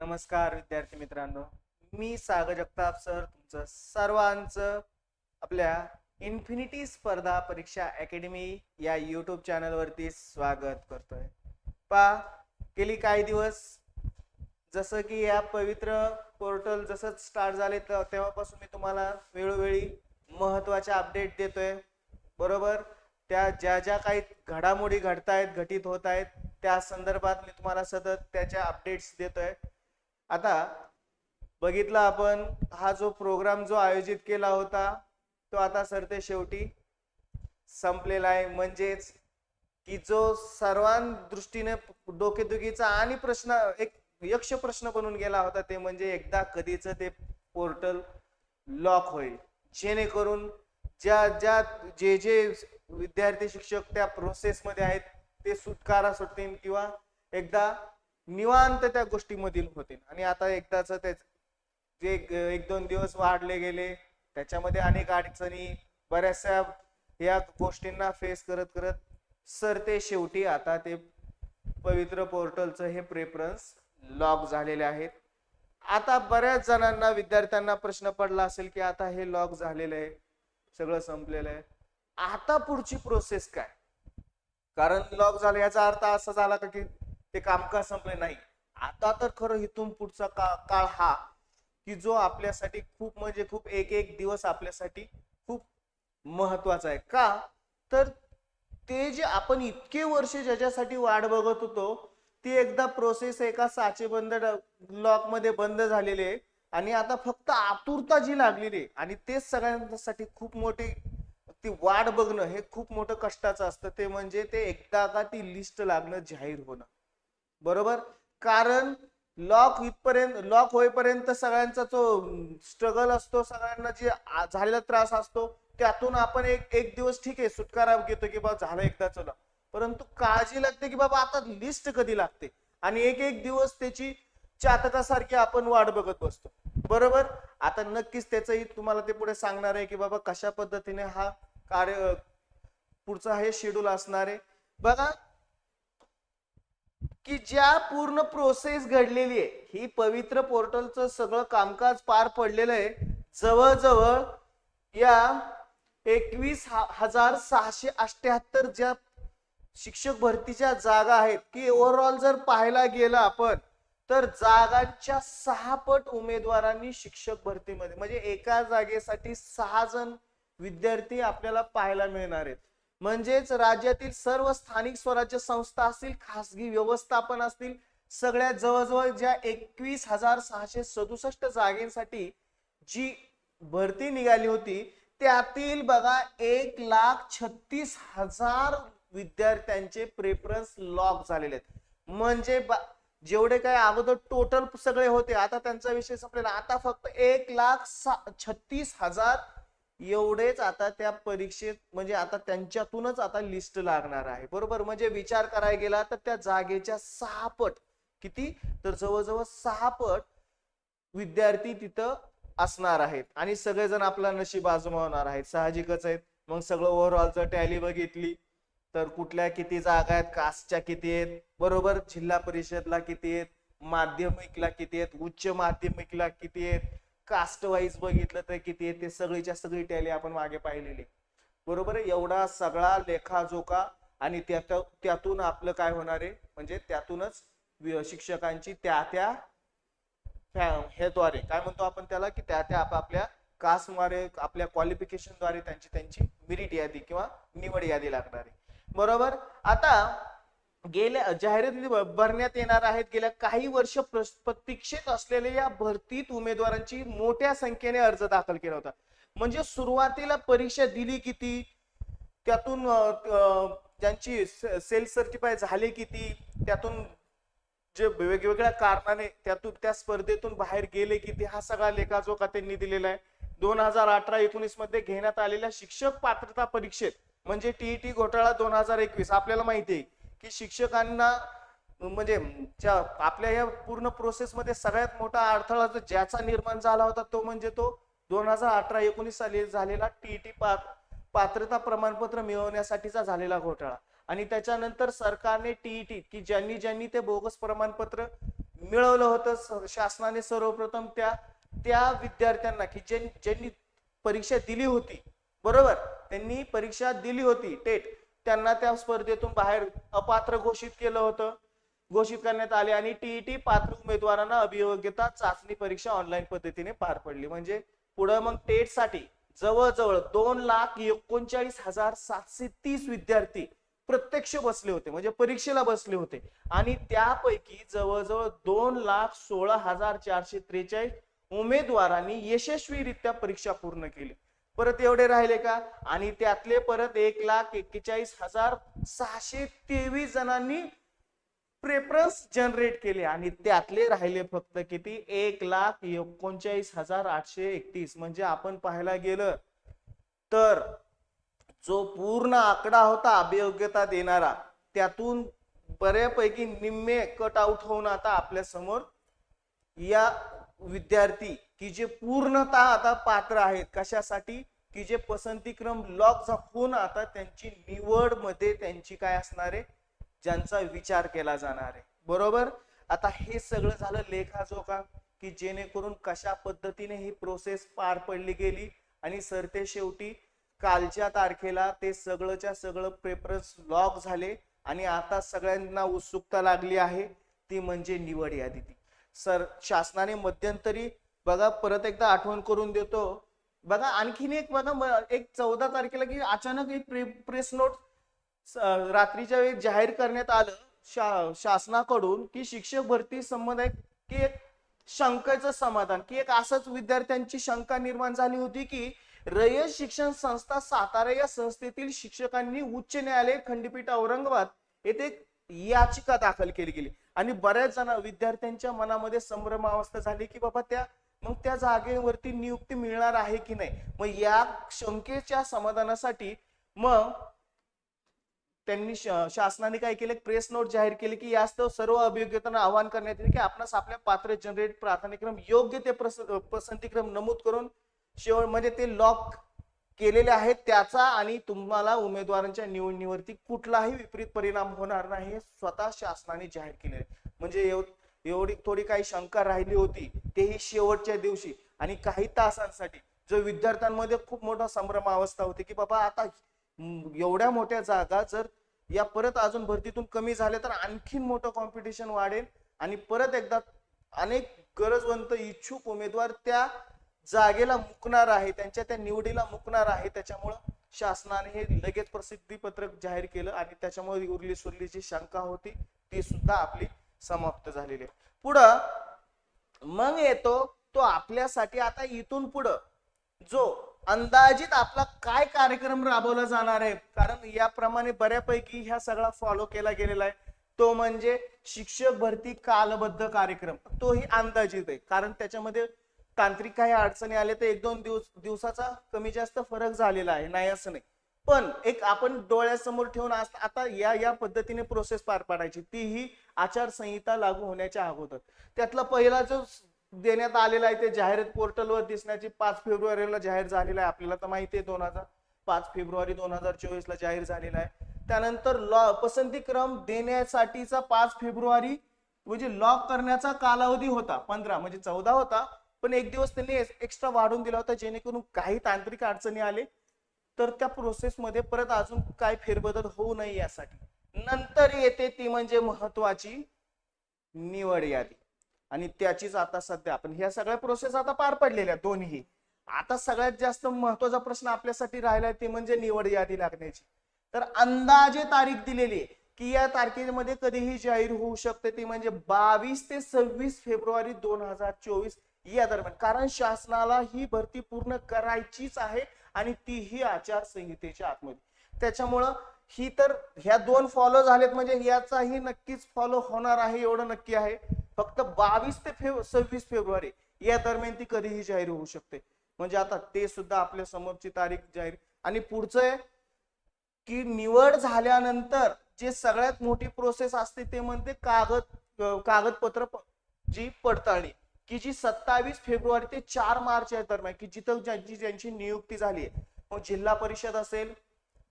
नमस्कार विद्यार्थी मित्रांनो. मी सागर जगताप सर तुमचं सर्वांचं आपल्या इन्फिनिटी स्पर्धा परीक्षा अकॅडमी या यूट्यूब चॅनलवरती स्वागत करतोय. पा गेली काही दिवस जसं की या पवित्र पोर्टल जसं स्टार्ट झाले तर तेव्हापासून मी तुम्हाला वेळोवेळी महत्त्वाचे अपडेट देतोय. बरोबर? त्या ज्या ज्या काही घडामोडी घडतायत घटित होत आहेत त्या संदर्भात मी तुम्हाला सतत त्याच्या अपडेट्स देतोय. आता बघितला आपण हा जो प्रोग्राम जो आयोजित केला होता तो आता सरते शेवटी संपलेला आहे. म्हणजेच की जो सर्वांदृष्टीने डोकेदुखीचा आणि प्रश्न एक यक्ष प्रश्न बनून गेला होता ते म्हणजे एकदा कधीच ते पोर्टल लॉक होईल. जेणेकरून ज्या ज्या जे जे विद्यार्थी शिक्षक त्या प्रोसेसमध्ये आहेत ते सुटकारा सुटतील किंवा एकदा निवांत त्या गोष्टीमधील होतील आणि आता एकदाच ते जे एक एक दोन दिवस वाढले गेले त्याच्यामध्ये अनेक अडचणी बऱ्याचशा या गोष्टींना फेस करत करत सर ते शेवटी आता ते पवित्र पोर्टलचं हे प्रेफरन्स लॉक झालेले आहेत. आता बऱ्याच जणांना विद्यार्थ्यांना प्रश्न पडला असेल की आता हे लॉक झालेलं आहे सगळं संपलेलं आहे. आता पुढची प्रोसेस काय? कारण लॉक झालं याचा अर्थ असा झाला का की ते कामकाज संपले नाही? आता तर खरं इथून पुढचा का काळ हा की जो आपल्यासाठी खूप म्हणजे खूप एक एक दिवस आपल्यासाठी खूप महत्त्वाचा आहे. का? तर ते जे आपण इतके वर्ष ज्याच्यासाठी वाट बघत होतो ती एकदा प्रोसेस एका साचेबंद लॉकमध्ये बंद झालेली आहे आणि आता फक्त आतुरता जी लागलेली आहे आणि तेच सगळ्यांसाठी खूप मोठी ती वाट बघणं हे खूप मोठं कष्टाचं असतं. ते म्हणजे ते एकदा का ती लिस्ट लागणं जाहीर होणं. बरोबर? कारण लॉक इथपर्यंत लॉक होईपर्यंत सगळ्यांचा जो स्ट्रगल असतो सगळ्यांना जे झालेला त्रास असतो त्यातून आपण एक एक दिवस ठीक आहे सुटकारा घेतो की बाबा झालं एकदा चला. परंतु काळजी लागते की बाबा आता लिस्ट कधी लागते? आणि एक एक दिवस त्याची चातकासारखी आपण वाट बघत बसतो. बरोबर? आता नक्कीच त्याचंही तुम्हाला ते पुढे सांगणार आहे की बाबा कशा पद्धतीने हा कार्य पुढचा हे शेड्यूल असणार आहे. बघा की ज्या पूर्ण प्रोसेस घडलेली आहे ही पवित्र पोर्टलचं सगळं कामकाज पार पडलेलं आहे. जवळजवळ या एकवीस हजार सहाशे अठ्याहत्तर ज्या शिक्षक भरतीच्या जागा आहेत की ओव्हरऑल जर पाहायला गेलं आपण तर जागांच्या सहा पट उमेदवारांनी शिक्षक भरतीमध्ये म्हणजे एका जागेसाठी सहा जण विद्यार्थी आपल्याला पाहायला मिळणार आहेत. म्हणजेच राज्यातील सर्व स्थानिक स्वराज्य संस्था असतील खासगी व्यवस्थापन असतील सगळ्या जवळजवळ ज्या एकवीस हजार सहाशे सदुसष्ट जागेसाठी जी भरती निघाली होती त्यातील बघा एक लाख छत्तीस हजार विद्यार्थ्यांचे प्रेफरन्स लॉक झालेले आहेत. म्हणजे ब- जेवढे काय अगोदर टोटल सगळे होते आता त्यांचा विषय संपलेला. आता फक्त एक लाख सा- छत्तीस हजार एवढेच आता त्या परीक्षेत म्हणजे आता त्यांच्यातूनच आता लिस्ट लागणार आहे. बरोबर? म्हणजे विचार करायला गेला तर त्या जागेच्या सहा पट. किती? तर जवळजवळ सहा पट विद्यार्थी तिथं असणार आहेत. आणि सगळेजण आपला नशीब आजमावणार आहेत. साहजिकच आहेत. मग सगळं ओव्हरऑल टॅली बघितली. तर कुठल्या किती जागा आहेत? कास्टच्या किती आहेत? बरोबर? जिल्हा परिषदला किती आहेत? माध्यमिकला किती आहेत? उच्च माध्यमिकला किती आहेत? कास्ट वाईज बघितलं तर किती आहे ते सगळीच्या सगळी टॅली आपण मागे पाहिलेली. बरोबर आहे? एवढा सगळा लेखाजोखा आणि त्यातून आपलं काय होणार आहे? म्हणजे त्यातूनच शिक्षकांची त्या त्या हेद्वारे काय म्हणतो आपण त्याला? की त्या त्या आपापल्या कास्टद्वारे आपल्या क्वालिफिकेशनद्वारे त्यांची त्यांची मिरिट यादी किंवा निवड यादी लागणार आहे. बरोबर? आता गेल्या जाहिराती भरण्यात येणार आहेत. गेल्या काही वर्ष प्रतीक्षेत असलेल्या या भरतीत उमेदवारांची मोठ्या संख्येने अर्ज दाखल केला होता. म्हणजे सुरुवातीला परीक्षा दिली किती? त्यातून ज्यांची सेल्फ सर्टिफाय झाले किती? त्यातून जे वेगवेगळ्या कारणाने त्यातून त्या स्पर्धेतून बाहेर गेले किती? हा सगळा लेखाजोखा त्यांनी दिलेला आहे. दोन हजार अठरा एकोणीसमध्ये घेण्यात आलेल्या शिक्षक पात्रता परीक्षेत म्हणजे टीईटी घोटाळा दोन हजार एकवीस आपल्याला माहिती आहे. की शिक्षकांना म्हणजे आपल्या या पूर्ण प्रोसेसमध्ये सगळ्यात मोठा अडथळा जो ज्याचा निर्माण झाला होता तो म्हणजे तो दोन हजार अठरा एकोणीस साली झालेला टीईटी पात्रता प्रमाणपत्र मिळवण्यासाठीचा झालेला घोटाळा. आणि त्याच्यानंतर सरकारने टीईटी की ज्यांनी ज्यांनी ते बोगस प्रमाणपत्र मिळवलं होतं शासनाने सर्वप्रथम त्या त्या विद्यार्थ्यांना की ज्यां ज्यांनी परीक्षा दिली होती बरोबर? त्यांनी परीक्षा दिली होती टेट. त्यांना त्या स्पर्धेतून बाहेर अपात्र घोषित केलं होतं. घोषित करण्यात आले आणि टीईटी पात्र उमेदवारांना अभियोग्यता चाचणी परीक्षा ऑनलाईन पद्धतीने पार पडली. म्हणजे पुढं मग टेटसाठी जवळजवळ दोन लाख एकोणचाळीस हजार सातशे तीस विद्यार्थी प्रत्यक्ष बसले होते. म्हणजे परीक्षेला बसले होते. आणि त्यापैकी जवळजवळ दोन लाख सोळा हजार चारशे त्रेचाळीस उमेदवारांनी यशस्वीरित्या परीक्षा पूर्ण केली. परत एवढे राहिले का? आणि त्यातले परत एक लाख एक्केचाळीस हजार सहाशे तेवीस जणांनी प्रेफरन्स जनरेट केले. आणि त्यातले राहिले फक्त किती? एक लाख एकोणचाळीस हजार आठशे एकतीस. म्हणजे आपण पाहायला गेलं तर जो पूर्ण आकडा होता अभियोग्यता देणारा त्यातून बऱ्यापैकी निम्मे कट आउट होऊन आता आपल्यासमोर या विद्यार्थी की जे पूर्णतः आता पात्र आहेत. कशासाठी? की जे पसंतीक्रम लॉक होऊन आता त्यांची निवडमध्ये त्यांची काय असणार आहे? ज्यांचा विचार केला जाणार आहे. बरोबर? आता हे सगळं झालं लेखाजोखा की? जेणेकरून कशा पद्धतीने ही प्रोसेस पार पडली गेली? आणि सरते शेवटी कालच्या तारखेला ते सगळंच्या सगळं प्रेफरन्स लॉक झाले आणि आता सगळ्यांना उत्सुकता लागली आहे. ती म्हणजे निवड यादी. सर शासनाने मध्यंतरी बघा परत एकदा आठवण करून देतो. बघा आणखीन एक बघा एक चौदा तारखेला की अचानक एक प्रे, प्रेस नोट रात्रीच्या वेळी जाहीर करण्यात आलं शा, शासनाकडून की शिक्षक भरती संबंध की एक शंकेचं समाधान की एक असंच विद्यार्थ्यांची शंका निर्माण झाली होती की रयत शिक्षण संस्था सातारा या संस्थेतील शिक्षकांनी उच्च न्यायालय खंडपीठ औरंगाबाद येथे याचिका दाखल केली गेली. आणि बऱ्याच जण विद्यार्थ्यांच्या मनामध्ये संभ्रमावस्था झाली की बाबा त्या मग त्या जागेवरती नियुक्ती मिळणार आहे की नाही? मग या शंकेच्या समाधानासाठी मग त्यांनी शासनाने काय केलं? प्रेस नोट जाहीर केली की यास्तव सर्व अभियोग्यतांना आवाहन करण्यात येईल की आपणास आपल्या पात्र जनरेट प्राधान्यक्रम योग्य ते प्रस- पसंतीक्रम नमूद करून शेवट म्हणजे ते लॉक केलेले आहेत त्याचा आणि तुम्हाला उमेदवारांच्या निवडणीवरती कुठलाही विपरीत परिणाम होणार नाही हे स्वतः शासनाने जाहीर केले म्हणजे एवढी थोडी काही शंका राहिली होती तेही शेवटच्या दिवशी. आणि काही तासांसाठी जो विद्यार्थ्यांमध्ये खूप मोठा संभ्रम अवस्था होती की बाबा आता एवढ्या मोठ्या जागा जर या परत अजून भरतीतून कमी झाल्या तर आणखीन मोठं कॉम्पिटिशन वाढेल. आणि परत एकदा अनेक गरजवंत इच्छुक उमेदवार त्या जागेला मुकणार आहे त्यांच्या त्या निवडीला मुकणार आहे. त्याच्यामुळं शासनाने हे लगेच प्रसिद्धी पत्रक जाहीर केलं आणि त्याच्यामुळे उरली सुरली जी शंका होती. ती सुद्धा आपली समाप्त झालेले पुढं मग येतो तो आपल्यासाठी आता इथून पुढं. जो अंदाजित आपला काय कार्यक्रम राबवला जाणार आहे. कारण याप्रमाणे बऱ्यापैकी ह्या सगळा फॉलो केला गेलेला आहे. तो म्हणजे शिक्षक भरती कालबद्ध कार्यक्रम. तोही अंदाजित आहे. कारण त्याच्यामध्ये तांत्रिक काही अडचणी आल्या तर एक दोन दिवस दिवसाचा कमी जास्त फरक झालेला आहे. नाही असं नाही. पण एक आपण डोळ्यासमोर ठेवून आता या या पद्धतीने प्रोसेस पार पाडायची. तीही आचारसंहिता लागू होण्याच्या अगोदर. त्यातला पहिला जो देण्यात आलेला आहे ते जाहिरात पोर्टलवर दिसण्याची पाच फेब्रुवारीला जाहीर झालेला आहे. आपल्याला तर माहिती आहे दोन हजार पाच फेब्रुवारी दोन हजार चोवीसला जाहीर झालेला आहे. त्यानंतर लॉ पसंती क्रम देण्यासाठीचा पाच फेब्रुवारी म्हणजे लॉक करण्याचा कालावधी होता पंधरा म्हणजे चौदा होता. पण एक दिवस त्यांनी एक्स्ट्रा वाढून दिला होता जेणेकरून काही तांत्रिक अडचणी आले. तर त्या प्रोसेसमध्ये परत अजून काय फेरबदल होऊ नये यासाठी. नंतर येते ती म्हणजे महत्वाची निवड यादी. आणि त्याचीच आता सध्या आपण ह्या सगळ्या प्रोसेस आता पार पडलेल्या दोन्ही आता सगळ्यात जास्त महत्त्वाचा प्रश्न आपल्यासाठी राहिला ते म्हणजे निवड यादी लागण्याची. तर अंदाजे तारीख दिलेली आहे की या तारखेमध्ये कधीही जाहीर होऊ शकते ती म्हणजे बावीस ते सव्वीस फेब्रुवारी दोन हजार चोवीस या दरम्यान. कारण शासनाला ही भरती पूर्ण करायचीच आहे. आणि तीही आचारसंहितेच्या आतमध्ये. त्याच्यामुळं ही तर ह्या दोन फॉलो झालेत म्हणजे याचाही नक्कीच फॉलो होणार आहे एवढं नक्की आहे. फक्त बावीस ते फेब सव्वीस फेब्रुवारी या दरम्यान ती कधीही जाहीर होऊ शकते. म्हणजे आता ते सुद्धा आपल्या समोरची तारीख जाहीर. आणि पुढचं आहे की निवड झाल्यानंतर जे सगळ्यात मोठी प्रोसेस असते ते म्हणते कागद कागदपत्र जी पडताळणी. की जी सत्तावीस फेब्रुवारी ते चार मार्च या दरम्यान की जिथं ज्यांची ज्यांची नियुक्ती झाली आहे. मग जिल्हा परिषद असेल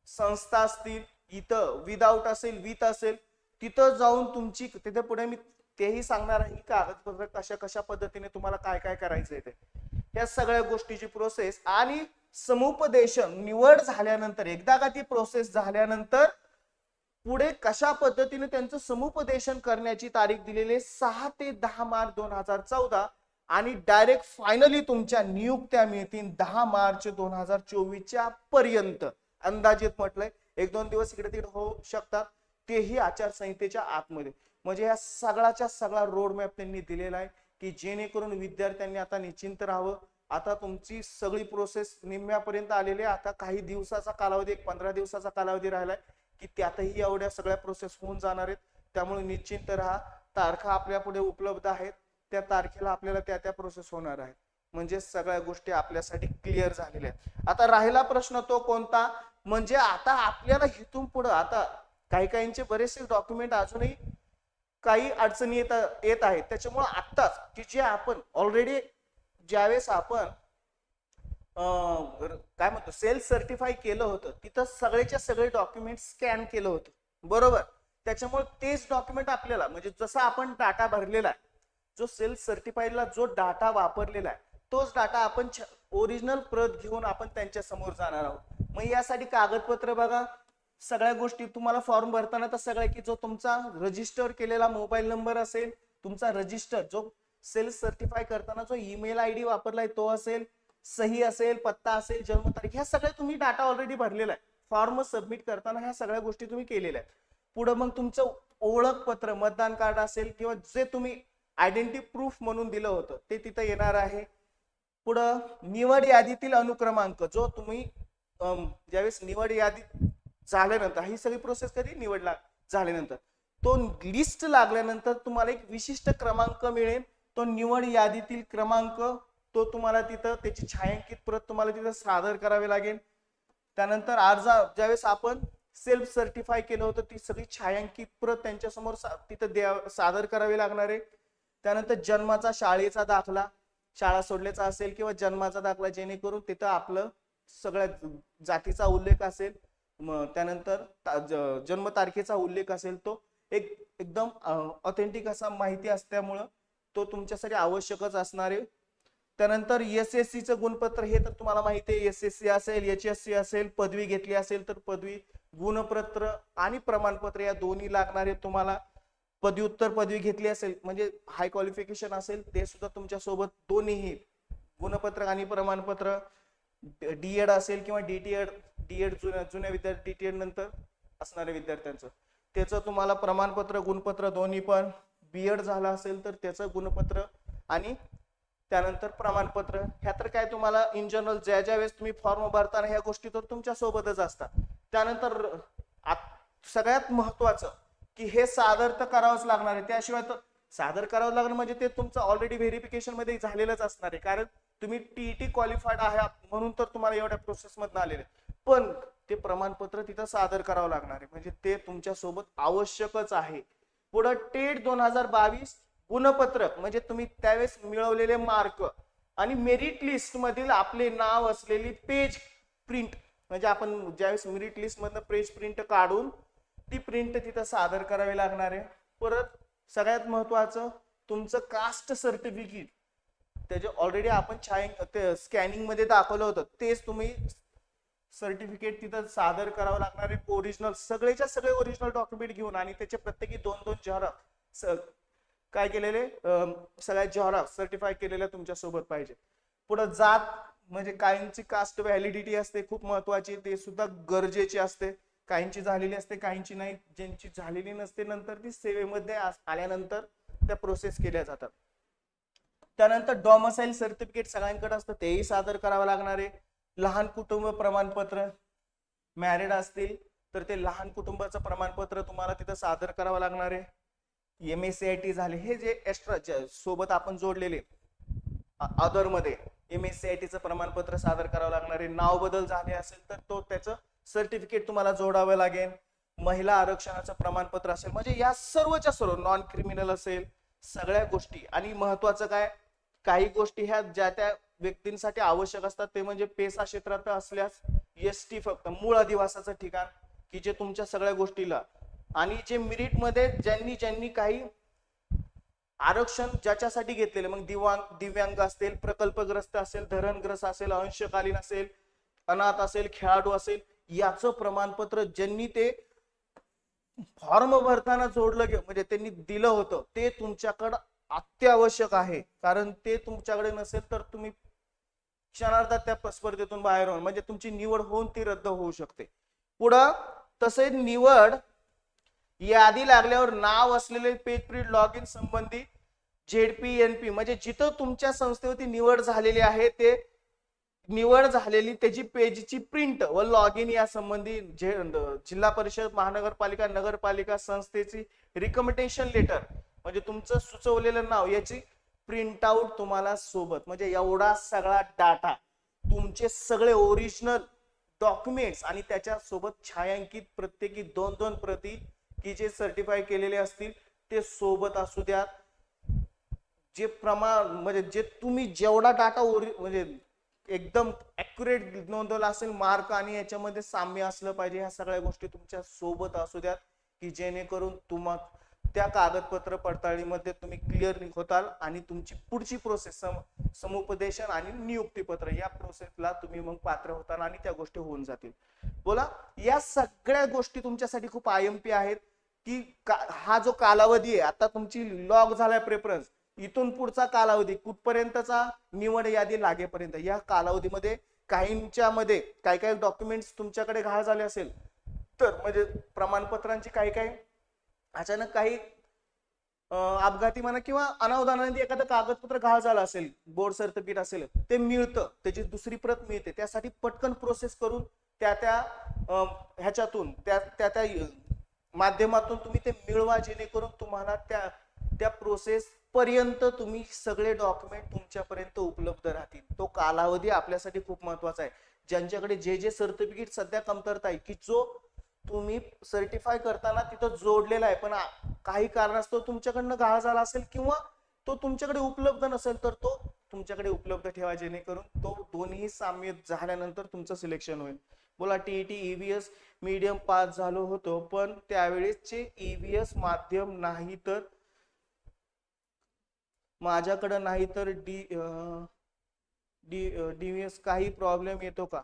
संस्था असतील इथं विदाऊट असेल विथ असेल तिथं जाऊन तुमची तिथे पुढे मी तेही सांगणार आहे की कागदपत्र कशा कशा पद्धतीने तुम्हाला काय काय करायचंय ते. या सगळ्या गोष्टीची प्रोसेस आणि समुपदेशन निवड झाल्यानंतर एकदा का ती प्रोसेस झाल्यानंतर पुढे कशा पद्धतीने त्यांचं समुपदेशन करण्याची तारीख दिलेली आहे? सहा ते दहा मार्च दोन हजार चौदा. आणि डायरेक्ट फायनली तुमच्या नियुक्त्या मिळतील दहा मार्च दोन हजार चोवीसच्या पर्यंत. अंदाजित म्हटलंय. एक दोन दिवस इकडे तिकडे होऊ शकतात. तेही आचारसंहितेच्या आतमध्ये. म्हणजे या सगळ्याच्या सगळा रोडमॅप त्यांनी दिलेला आहे की जेणेकरून विद्यार्थ्यांनी आता निश्चिंत राहावं. आता तुमची सगळी प्रोसेस निम्म्यापर्यंत आलेली आहे. आता काही दिवसाचा कालावधी एक पंधरा दिवसाचा कालावधी राहिलाय. की त्यातही एवढ्या सगळ्या प्रोसेस होऊन जाणार आहेत. त्यामुळे निश्चिंत राहा. तारखा आपल्या पुढे उपलब्ध आहेत. त्या तारखेला आपल्याला त्या त्या प्रोसेस होणार आहेत. म्हणजे सगळ्या गोष्टी आपल्यासाठी क्लिअर झालेल्या आहेत. आता राहिला प्रश्न तो कोणता? म्हणजे आता आपल्याला इथून पुढं आता काही काहींचे बरेचसे डॉक्युमेंट अजूनही काही अडचणी येत येत आहेत. त्याच्यामुळे आत्ताच की जे आपण ऑलरेडी ज्यावेळेस आपण काय म्हणतो सेल्फ सर्टिफाय केलं होतं. तिथं सगळेच्या सगळे डॉक्युमेंट स्कॅन केलं होतं. बरोबर? त्याच्यामुळे तेच डॉक्युमेंट आपल्याला म्हणजे जसा आपण डाटा भरलेला आहे जो सेल्फ सर्टिफाईडला जो डाटा वापरलेला आहे तोच डाटा आपण ओरिजिनल प्रत घेऊन आपण त्यांच्यासमोर जाणार आहोत. मग यासाठी कागदपत्र बघा. सगळ्या गोष्टी तुम्हाला फॉर्म भरताना तर सगळ्या की जो तुमचा रजिस्टर केलेला मोबाईल नंबर असेल तुमचा रजिस्टर जो सेल्फ सर्टिफाय करताना जो ईमेल आय डी वापरलाय तो असेल सही असेल पत्ता असेल जन्मतारीख ह्या सगळ्या तुम्ही डाटा ऑलरेडी भरलेला आहे. फॉर्म सबमिट करताना ह्या सगळ्या गोष्टी तुम्ही केलेल्या आहेत. पुढे मग तुमचं ओळखपत्र मतदान कार्ड असेल किंवा जे तुम्ही आयडेंटिटी प्रूफ म्हणून दिलं होतं ते तिथं येणार आहे. पुढं निवड यादीतील अनुक्रमांक जो तुम्ही ज्यावेळेस निवड यादी झाल्यानंतर ही सगळी प्रोसेस कधी? निवडला झाल्यानंतर. तो लिस्ट लागल्यानंतर तुम्हाला एक विशिष्ट क्रमांक मिळेल. तो निवड यादीतील क्रमांक तो तुम्हाला तिथं त्याची छायांकित प्रत तुम्हाला तिथं सादर करावी लागेल. त्यानंतर अर्ज ज्यावेळेस आपण सेल्फ सर्टिफाय केलं होतं ती सगळी छायांकित प्रत त्यांच्यासमोर तिथं द्या सादर करावी लागणार आहे. त्यानंतर जन्माचा शाळेचा दाखला शाळा सोडल्याचा असेल किंवा जन्माचा दाखला जेणेकरून तिथं आपलं सगळ्या जातीचा उल्लेख असेल मग त्यानंतर जन्मतारखेचा उल्लेख असेल तो एक एकदम ऑथेंटिक असा माहिती असल्यामुळं तो तुमच्यासाठी आवश्यकच असणार आहे. त्यानंतर एस एस सीचं गुणपत्र हे तर तुम्हाला माहिती आहे एस एस सी असेल एच एस सी असेल पदवी घेतली असेल तर पदवी गुणपत्र आणि प्रमाणपत्र या दोन्ही लागणारे तुम्हाला पदव्युत्तर पदवी घेतली असेल म्हणजे हाय क्वालिफिकेशन असेल ते सुद्धा तुमच्यासोबत दोन्हीही गुणपत्र आणि प्रमाणपत्र डीएड असेल किंवा डीटीएड डीएड जुन्या जुन्या विद्यार्थी डीटीएड नंतर असणाऱ्या विद्यार्थ्यांचं. त्याचं तुम्हाला प्रमाणपत्र गुणपत्र दोन्ही पण बीएड झालं असेल तर त्याचं गुणपत्र आणि त्यानंतर प्रमाणपत्र. ह्या तर काय तुम्हाला इन जनरल ज्या ज्या वेळेस तुम्ही फॉर्म भरताना ह्या गोष्टी तर तुमच्या सोबतच असतात. त्यानंतर सगळ्यात महत्वाचं की हे सादर तर करावंच लागणार आहे. त्याशिवाय तर सादर करावं लागणार म्हणजे ते तुमचं ऑलरेडी व्हेरिफिकेशनमध्ये झालेलंच असणार आहे. कारण तुम्ही टीईटी क्वालिफाईड आहात म्हणून तर तुम्हाला एवढ्या प्रोसेस मधून आलेले पण ते प्रमाणपत्र तिथं सादर करावं लागणार आहे. म्हणजे ते तुमच्यासोबत आवश्यकच आहे. पुढं टेट दोन हजार बावीस गुणपत्रक म्हणजे तुम्ही त्यावेळेस मिळवलेले मार्क आणि मेरिट लिस्ट मधील आपले नाव असलेली पेज प्रिंट म्हणजे आपण ज्यावेळेस मेरिट लिस्ट मधनं पेज प्रिंट काढून ती प्रिंट तिथं सादर करावी लागणार आहे. परत सगळ्यात महत्वाचं तुमचं कास्ट सर्टिफिकेट त्याचे ऑलरेडी आपण छायिंग स्कॅनिंगमध्ये दाखवलं होतं तेच तुम्ही सर्टिफिकेट तिथं सादर करावं लागणार आहे. ओरिजिनल सगळेच्या सगळे ओरिजिनल डॉक्युमेंट घेऊन आणि त्याचे प्रत्येकी दोन दोन झेरॉक्स काय केलेले? सगळ्या झेरॉक्स सर्टिफाय केलेल्या तुमच्यासोबत पाहिजे. पुढे जात म्हणजे काहींची कास्ट व्हॅलिडिटी असते खूप महत्वाची ते सुद्धा गरजेची असते. काहींची झालेली असते काहींची नाही. ज्यांची झालेली नसते नंतर ती सेवेमध्ये आल्यानंतर त्या प्रोसेस केल्या जातात. त्यानंतर डॉमसाईल सर्टिफिकेट सगळ्यांकडे असतं तेही सादर करावं लागणार आहे. लहान कुटुंब प्रमाणपत्र मॅरिड असतील तर ते लहान कुटुंबाचं प्रमाणपत्र तुम्हाला तिथं सादर करावं लागणार आहे. M S C I T झाले हे जे एक्स्ट्रा सोबत आपण जोडलेले अदरमध्ये एम एस सी आय टीचं प्रमाणपत्र सादर करावं लागणार आहे नाव बदल झाले असेल तर तो त्याचं सर्टिफिकेट तुम्हाला जोडावं लागेल. महिला आरक्षणाचं प्रमाणपत्र असेल म्हणजे या सर्वच्या सर्व नॉन क्रिमिनल असेल सगळ्या गोष्टी. आणि महत्वाचं काय काही गोष्टी ह्या ज्या त्या व्यक्तींसाठी आवश्यक असतात ते म्हणजे पेसा क्षेत्रात असल्यास एस टी फक्त मूळ अधिवासाचं ठिकाण की जे तुमच्या सगळ्या गोष्टीला आणि जे मिरिटमध्ये ज्यांनी ज्यांनी काही आरक्षण ज्याच्यासाठी घेतलेले मग दिव्यांग दिव्यांग असतील प्रकल्पग्रस्त असेल धरणग्रस्त असेल अंशकालीन असेल अनाथ असेल खेळाडू असेल याचं प्रमाणपत्र ज्यांनी ते फॉर्म भरताना जोडलं गे म्हणजे त्यांनी दिलं होतं ते तुमच्याकडं अत्यावश्यक आहे. कारण ते तुमच्याकडे नसेल तर तुम्ही क्षणार्धात त्या स्पर्धेतून बाहेर होऊन म्हणजे तुमची निवड होऊन ती रद्द होऊ शकते. पुढं तसे निवड यादी लागल्यावर नाव असलेले पेज प्रिंट लॉग इन संबंधी झेडपी एनपी म्हणजे जिथं तुमच्या संस्थेवरती निवड झालेली आहे ते निवड झालेली त्याची पेजची प्रिंट व लॉग इन या संबंधी जे जिल्हा परिषद महानगरपालिका नगरपालिका संस्थेची रिकमेंडेशन लेटर म्हणजे तुमचं सुचवलेलं नाव याची प्रिंट आउट तुम्हाला सोबत. म्हणजे एवढा सगळा डाटा तुमचे सगळे ओरिजिनल डॉक्युमेंट्स आणि त्याच्या सोबत छायांकित प्रत्येकी दोन दोन प्रती की जे सर्टिफाय केलेले असतील ते सोबत असू द्या. जे प्रमाण म्हणजे जे तुम्ही जेवढा डाटा ओरि म्हणजे एकदम ॲक्युरेट नोंदवला असेल मार्क आणि याच्यामध्ये साम्य असलं पाहिजे ह्या सगळ्या गोष्टी तुमच्यासोबत असू द्यात की जेणेकरून तुम्हा त्या कागदपत्र पडताळणीमध्ये तुम्ही क्लिअर होताल आणि तुमची पुढची प्रोसेस सम समुपदेशन आणि नियुक्तीपत्र या प्रोसेसला तुम्ही मग पात्र होताल आणि त्या गोष्टी होऊन जातील. बोला या सगळ्या गोष्टी तुमच्यासाठी खूप आय एम पी आहेत. की का- हा जो कालावधी आहे आता तुमची लॉग झालाय प्रेफरन्स इथून पुढचा कालावधी कुठपर्यंतचा? निवड यादी लागेपर्यंत. या कालावधीमध्ये काहींच्या मध्ये काही काही डॉक्युमेंट्स तुमच्याकडे घाळ झाले असेल तर म्हणजे प्रमाणपत्रांची काही काही अचानक काही अपघाती म्हणा किंवा अनावधानाने एखादं कागदपत्र घाळ झालं असेल बोर्ड सर्टिफिकेट असेल ते मिळतं त्याची दुसरी प्रत मिळते त्यासाठी पटकन प्रोसेस करून त्या त्या ह्याच्यातून त्या त्या त्या माध्यमातून तुम्ही ते मिळवा जेणेकरून तुम्हाला त्या त्या प्रोसेस पर्यंत तुम्ही सगळे डॉक्युमेंट तुमच्यापर्यंत उपलब्ध राहतील. तो कालावधी आपल्यासाठी खूप महत्त्वाचा आहे. ज्यांच्याकडे जे जे सर्टिफिकेट सध्या कमतरता आहे की जो तुम्ही सर्टिफाय करताना तिथं जोडलेला आहे पण काही कारणास्तव तुमच्याकडनं गाळ झाला असेल किंवा तो तुमच्याकडे उपलब्ध नसेल तर तो तुमच्याकडे उपलब्ध ठेवा जेणेकरून तो दोन्ही साम्य झाल्यानंतर तुमचं सिलेक्शन होईल. बोला T TET EVS medium pass झालो होतो पण त्यावेळेसचे ईव्हीएस माध्यम नाही तर माझ्याकडे नाही तर डी डी डीव्हीएस काही प्रॉब्लेम येतो का?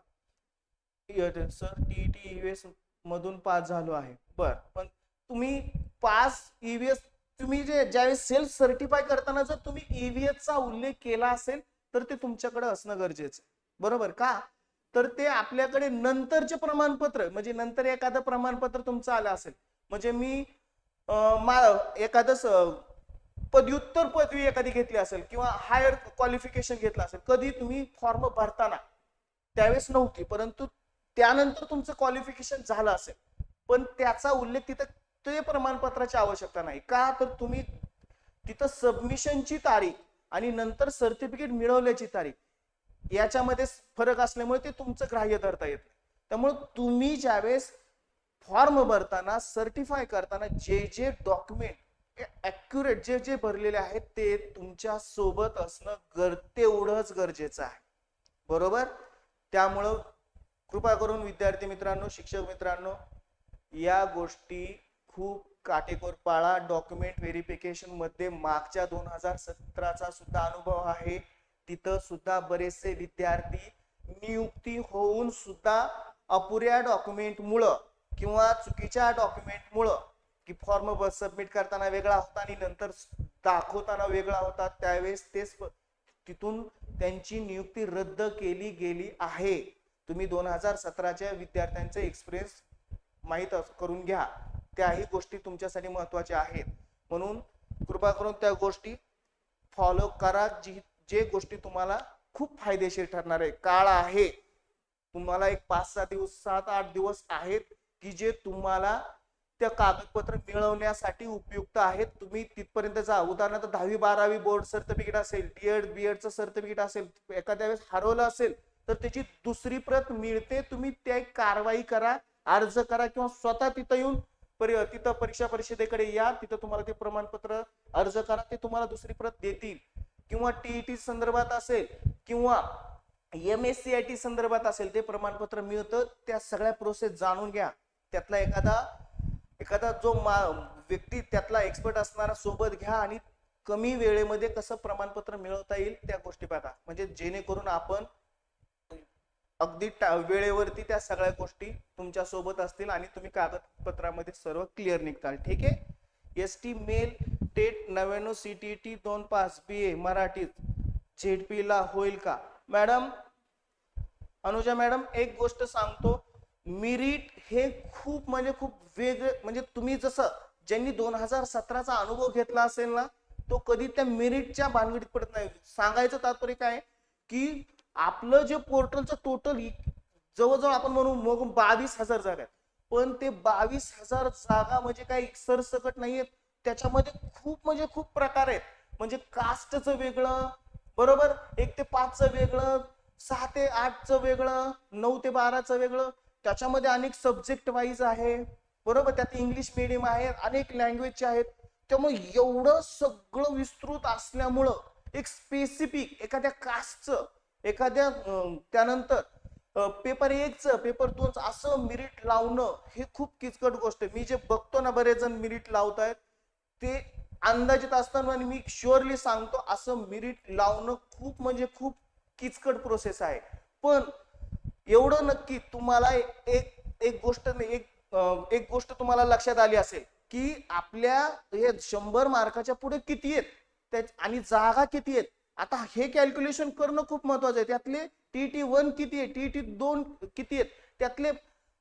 सर टी टी ईव्हीएस मधून पास झालो आहे. बर पण तुम्ही पास ईव्हीएस तुम्ही जे ज्यावेळेस सेल्फ सर्टिफाय करताना जर तुम्ही EVS चा उल्लेख केला असेल तर ते तुमच्याकडे असणं गरजेचं बरोबर का? तर ते आपल्याकडे नंतरचे प्रमाणपत्र म्हणजे नंतर एखादं प्रमाणपत्र तुमचं आलं असेल. म्हणजे मी मा- एखादं स- पदव्युत्तर पदवी एखादी घेतली असेल किंवा हायर क्वालिफिकेशन घेतलं असेल कधी तुम्ही फॉर्म भरताना त्यावेळेस नव्हती परंतु त्यानंतर तुमचं क्वालिफिकेशन झालं असेल. पण त्याचा उल्लेख तिथं ते प्रमाणपत्राची आवश्यकता नाही. का? तर तुम्ही तिथं सबमिशनची तारीख आणि नंतर सर्टिफिकेट मिळवल्याची तारीख याच्यामध्ये फरक असल्यामुळे ते तुमचं ग्राह्य धरता येत नाही. त्यामुळे तुम्ही ज्यावेळेस फॉर्म भरताना सर्टिफाय करताना जे जे डॉक्युमेंट ॲक्युरेट जे जे भरलेले आहेत ते तुमच्यासोबत असणं गर तेवढंच गरजेचं आहे. बरोबर? त्यामुळं कृपा करून विद्यार्थी मित्रांनो शिक्षक मित्रांनो या गोष्टी खूप काटेकोर पाळा. डॉक्युमेंट व्हेरिफिकेशनमध्ये मागच्या दोन हजार सतराचा सुद्धा अनुभव आहे. तिथं सुद्धा बरेचसे विद्यार्थी नियुक्ती होऊन सुद्धा अपुऱ्या डॉक्युमेंटमुळं किंवा चुकीच्या डॉक्युमेंटमुळं की फॉर्म सबमिट करताना वेगळा होता आणि नंतर दाखवताना वेगळा होता त्यावेळेस तेच तिथून त्यांची नियुक्ती रद्द केली गेली आहे. तुम्ही दोन हजार सतराच्या विद्यार्थ्यांचा एक्सपिरियन्स माहीत करून घ्या. त्याही गोष्टी तुमच्यासाठी महत्त्वाच्या आहेत. म्हणून कृपा करून त्या गोष्टी फॉलो करा. जी जे गोष्टी तुम्हाला खूप फायदेशीर ठरणार आहे. काळ आहे. तुम्हाला एक पाच सहा दिवस सात आठ दिवस आहेत की जे तुम्हाला त्या कागदपत्र मिळवण्यासाठी उपयुक्त आहेत. तुम्ही तिथपर्यंत जा. उदाहरणार्थ दहावी बारावी बोर्ड सर्टिफिकेट असेल डीएड बीएडचं सर्टिफिकेट असेल एखाद्या वेळेस हरवलं असेल तर त्याची दुसरी प्रत मिळते. तुम्ही त्या एक कारवाई करा अर्ज करा किंवा स्वतः तिथं येऊन परि- तिथं परीक्षा परिषदेकडे या. तिथं तुम्हाला ते प्रमाणपत्र अर्ज करा. ते तुम्हाला दुसरी प्रत देतील. किंवा टीईटी संदर्भात असेल किंवा M S C I T संदर्भात असेल ते प्रमाणपत्र मिळतं त्या सगळ्या प्रोसेस जाणून घ्या. त्यातला एखादा एखादा जो मा व्यक्ती त्यातला एक्सपर्ट असणारा सोबत घ्या आणि कमी वेळेमध्ये कसं प्रमाणपत्र मिळवता येईल त्या गोष्टी बघा म्हणजे जेणेकरून आपण अगदी टा- वेळेवरती त्या सगळ्या गोष्टी तुमच्यासोबत असतील आणि तुम्ही कागदपत्रामध्ये सर्व क्लिअर निघताल. ठीक आहे? एस टी मेल टेट नव्याण्णव सी टी टी दोन पास बी ए मराठीत. झेडपी ला होईल का? मॅडम अनुजा मॅडम एक गोष्ट सांगतो. मिरिट हे खूप म्हणजे खूप वेगळे म्हणजे तुम्ही जसं ज्यांनी दोन हजार सतराचा अनुभव घेतला असेल ना तो कधी त्या मेरिटच्या भानगडीत पडत नाही. सांगायचं तात्पर्य काय आहे, की आपलं जे पोर्टलचं टोटल जवळजवळ आपण म्हणू मग बावीस हजार जागा आहेत. पण ते बावीस हजार जागा म्हणजे काही सरसकट नाहीयेत. त्याच्यामध्ये खूप म्हणजे खूप प्रकार आहेत. म्हणजे कास्टचं वेगळं बरोबर? एक ते पाचचं वेगळं सहा ते आठचं वेगळं नऊ ते बाराचं वेगळं. त्याच्यामध्ये अनेक सब्जेक्ट वाईज आहे बरोबर? त्यात इंग्लिश मिडियम आहे अनेक लँग्वेजचे आहेत. त्यामुळे एवढं सगळं विस्तृत असल्यामुळं एक स्पेसिफिक एखाद्या कास्टचं एखाद्या त्यानंतर पेपर एकचं पेपर दोनचं असं मिरिट लावणं हे खूप किचकट गोष्ट आहे. मी जे बघतो ना बरेच जण मिरिट लावतायत. ते अंदाजित असताना आणि मी शुअरली सांगतो असं मिरिट लावणं खूप म्हणजे खूप किचकट प्रोसेस आहे. पण एवढं नक्की तुम्हाला एक एक गोष्ट नाही, एक एक गोष्ट तुम्हाला लक्षात आली असेल की आपल्या हे शंभर मार्काच्या पुढे किती आहेत? त्या- आणि जागा किती आहेत? आता हे कॅल्क्युलेशन करणं खूप महत्वाचं आहे. त्यातले टी टी वन किती आहे? टी टी दोन किती आहेत? त्यातले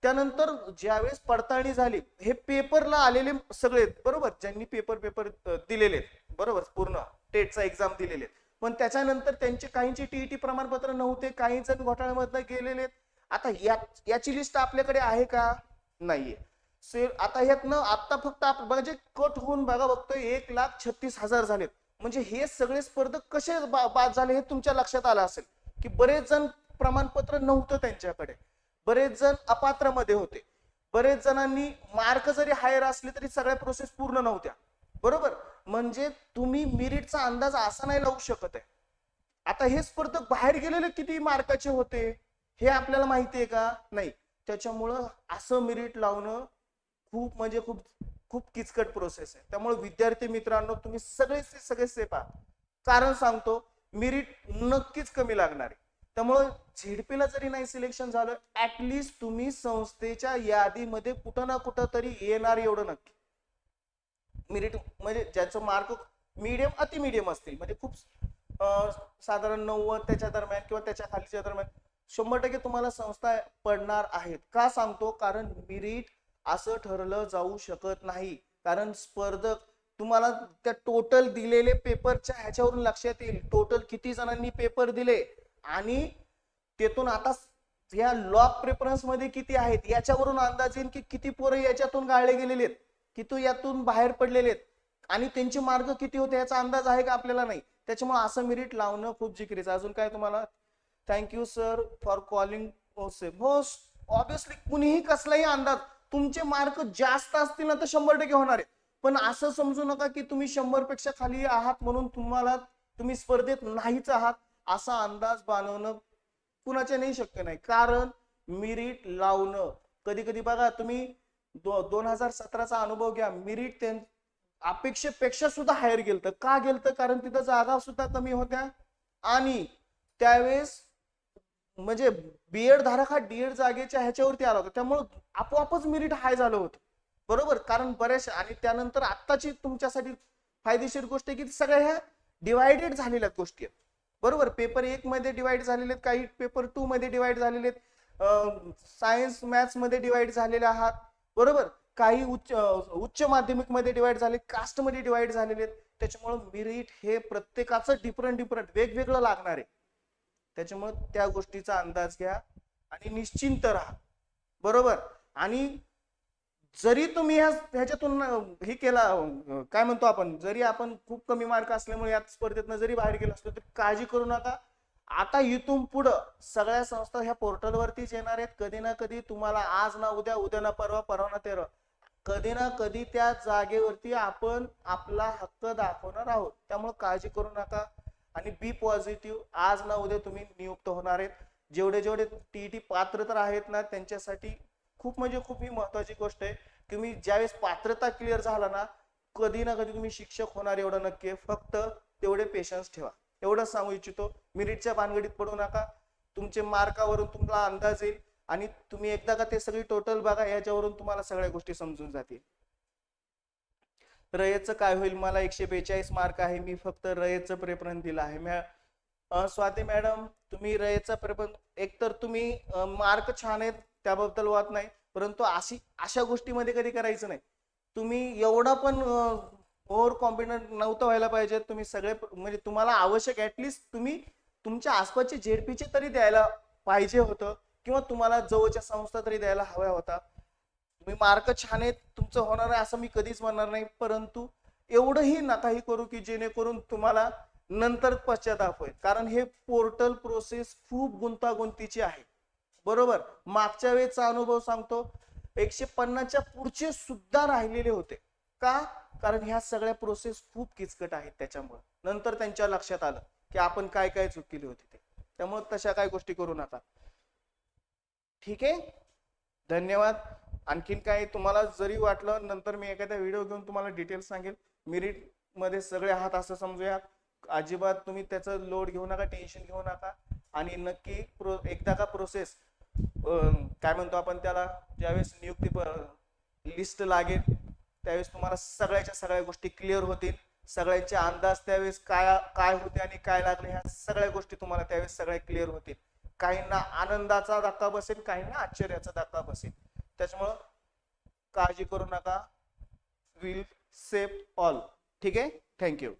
त्यानंतर ज्यावेळेस पडताळणी झाली हे पेपरला आलेले सगळे आहेत, बरोबर ज्यांनी पेपर पेपर दिलेले आहेत, बरोबर पूर्ण टेटचा एक्झाम दिलेले आहेत. पण त्याच्यानंतर त्यांचे काहींचे टीईटी प्रमाणपत्र नव्हते काही जण घोटाळ्यामधनं गेलेले आहेत. आता या याची लिस्ट आपल्याकडे आहे का? नाहीये. से आता ह्यात न आता फक्त आप- म्हणजे कट होऊन बघा बघतोय एक लाख छत्तीस हजार झालेत. म्हणजे हे सगळे स्पर्धक कसे बाद झाले हे तुमच्या लक्षात आलं असेल? की बरेच जण प्रमाणपत्र नव्हतं त्यांच्याकडे. बरेच जण अपात्रामध्ये होते. बरेच जणांनी मार्क जरी हायर असले तरी सगळ्या प्रोसेस पूर्ण नव्हत्या. बरोबर? म्हणजे तुम्ही मिरिटचा अंदाज असा नाही लावू शकत आहे. आता हे स्पर्धक बाहेर गेलेले किती मार्काचे होते? हे आपल्याला माहिती आहे का? नाही. त्याच्यामुळं असं मिरिट लावणं खूप म्हणजे खूप खूप किचकट प्रोसेस आहे. त्यामुळे विद्यार्थी मित्रांनो तुम्ही सगळे सगळे सेफ आहात कारण सांगतो मिरिट नक्कीच कमी लागणार आहे. त्यामुळं झेडपीला जरी नाही सिलेक्शन झालं ऍटलिस्ट तुम्ही संस्थेच्या यादीमध्ये कुठं ना कुठं तरी येणार एवढं नक्की. मिरिट म्हणजे ज्याचं मार्क मिडियम अति मिडियम असतील. म्हणजे खूप साधारण नव्वद त्याच्या दरम्यान किंवा त्याच्या खालीच्या दरम्यान शंभर टक्के तुम्हाला संस्था पडणार आहेत. का सांगतो? कारण मिरिट असं ठरलं जाऊ शकत नाही. कारण स्पर्धक तुम्हाला त्या टोटल दिलेले पेपरच्या ह्याच्यावरून लक्षात येईल. टोटल किती जणांनी पेपर दिले? आणि तेथून आता या लॉक प्रेफरन्समध्ये किती आहेत याच्यावरून अंदाज येईल की किती पोरं याच्यातून गाळले गेलेले आहेत किती यातून बाहेर पडलेले आहेत. आणि त्यांचे मार्ग किती होते याचा अंदाज आहे का आपल्याला नाही? त्याच्यामुळे असं मिरिट लावणं खूप जिकरीचं अजून काय तुम्हाला? Thank you sir for calling हो ऑब्विसली कुणीही कसलाही अंदाज तुमचे मार्क जास्त असतील ना तर शंभर टक्के होणार आहे पण असं समजू नका की तुम्ही शंभरपेक्षा खाली आहात म्हणून तुम्हाला तुम्ही स्पर्धेत नाहीच आहात. असा अंदाज बांधवणं कुणाच्या नाही शक्य नाही. कारण मिरिट लावणं. कधी कधी बघा तुम्ही दो, दोन हजार सतराचा अनुभव घ्या. मिरिट त्यां अपेक्षेपेक्षा सुद्धा हायर गेलतं. का गेलतं? कारण तिथं जागा सुद्धा कमी होत्या. आणि त्यावेळेस म्हणजे बीएड धारक हा डीएड जागेच्या ह्याच्यावरती आला होता. त्यामुळं आपोआपच मिरिट हाय झालं होतं. बरोबर? कारण बऱ्याचशा आणि त्यानंतर आत्ताची तुमच्यासाठी फायदेशीर गोष्ट आहे की सगळ्या ह्या डिवायडेड झालेल्या गोष्टी आहेत. बरोबर पेपर एक मध्ये डिवाइड झालेले आहेत काही पेपर टू मध्ये डिवाइड झालेले आहेत. सायन्स मॅथ्समध्ये डिवाइड झालेले आहात. बरोबर? काही उच्च उच्च माध्यमिकमध्ये डिवाइड झाले कास्टमध्ये डिवाइड झालेले आहेत. त्याच्यामुळे मिरिट हे प्रत्येकाचं डिफरंट डिफरंट वेगवेगळं लागणार आहे. त्याच्यामुळे त्या गोष्टीचा अंदाज घ्या आणि निश्चिंत राहा. बरोबर? आणि जरी तुम्ही ह्या ह्याच्यातून हे केला काय म्हणतो आपण जरी आपण खूप कमी मार्क असल्यामुळे या स्पर्धेतनं जरी बाहेर गेलो असलो तरी काळजी करू नका. आता इथून पुढं सगळ्या संस्था ह्या पोर्टलवरतीच येणार आहेत. कधी ना कधी तुम्हाला आज ना उद्या उद्या ना परवा परवा ना तेरा कधी ना कधी त्या जागेवरती आपण आपला हक्क दाखवणार आहोत. त्यामुळे काळजी करू नका आणि बी पॉझिटिव्ह आज ना उद्या तुम्ही नियुक्त होणार आहेत. जेवढे जेवढे टी पात्र तर आहेत ना त्यांच्यासाठी खूप म्हणजे खूप ही महत्वाची गोष्ट आहे तुम्ही ज्यावेळेस पात्रता क्लिअर झाला ना कधी ना कधी तुम्ही शिक्षक होणार एवढं नक्की आहे. फक्त तेवढे पेशन्स ठेवा. एवढंच सांगू इच्छितो मिरिटच्या भानगडीत पडू नका. तुमचे मार्कावरून तुम्हाला अंदाज येईल आणि तुम्ही एकदा का ते सगळी टोटल बघा याच्यावरून तुम्हाला सगळ्या गोष्टी समजून जातील. रयतचं काय होईल? मला एकशे बेचाळीस मार्क आहे मी फक्त रयतचं प्रेफरन्स दिलं आहे. मॅ स्वाती मॅडम तुम्ही रयतचा प्रेफरन्स एकतर तुम्ही मार्क छान आहेत त्याबद्दल वाद नाही. परंतु अशी अशा गोष्टीमध्ये कधी करायचं नाही. तुम्ही एवढा पण ओव्हर कॉन्फिडंट नव्हतं व्हायला पाहिजे. तुम्ही सगळे म्हणजे तुम्हाला आवश्यक ऍटलिस्ट तुम्ही तुमच्या आसपासचे झेडपीचे तरी द्यायला पाहिजे होतं किंवा तुम्हाला जवळच्या संस्था तरी द्यायला हव्या होता. तुम्ही मार्क छान आहेत तुमचं होणार आहे असं मी कधीच म्हणणार नाही. परंतु एवढंही नकाही करू की जेणेकरून तुम्हाला नंतर पश्चाताप होईल. कारण हे पोर्टल प्रोसेस खूप गुंतागुंतीची आहे. बरोबर. मागच्या वेळेचा अनुभव सांगतो. एकशे पन्नासच्या पुढचे सुद्धा राहिलेले होते. का? कारण ह्या सगळ्या प्रोसेस खूप किचकट आहेत त्याच्यामुळे. नंतर त्यांच्या लक्षात आलं की आपण काय काय चूक केली होती ते. त्यामुळे तशा काय गोष्टी करू नका. ठीक आहे? धन्यवाद. आणखीन काय तुम्हाला जरी वाटलं नंतर मी एखादा व्हिडिओ घेऊन तुम्हाला डिटेल्स सांगेल. मेरिटमध्ये सगळे आहात असं समजूया अजिबात तुम्ही त्याचं लोड घेऊ नका टेन्शन घेऊ नका. आणि नक्की प्रो एकदा का प्रोसेस काय म्हणतो आपण त्याला? ज्यावेळेस नियुक्ती लिस्ट लागेल त्यावेळेस तुम्हाला सगळ्याच्या सगळ्या गोष्टी क्लिअर होतील. सगळ्यांचे अंदाज त्यावेळेस काय काय होते आणि काय लागले ह्या सगळ्या गोष्टी तुम्हाला त्यावेळेस सगळ्या क्लिअर होतील. काहींना आनंदाचा धक्का बसेल काहींना आश्चर्याचा धक्का बसेल. त्याच्यामुळं काळजी करू नका. विल सेफ ऑल ठीक आहे? थँक्यू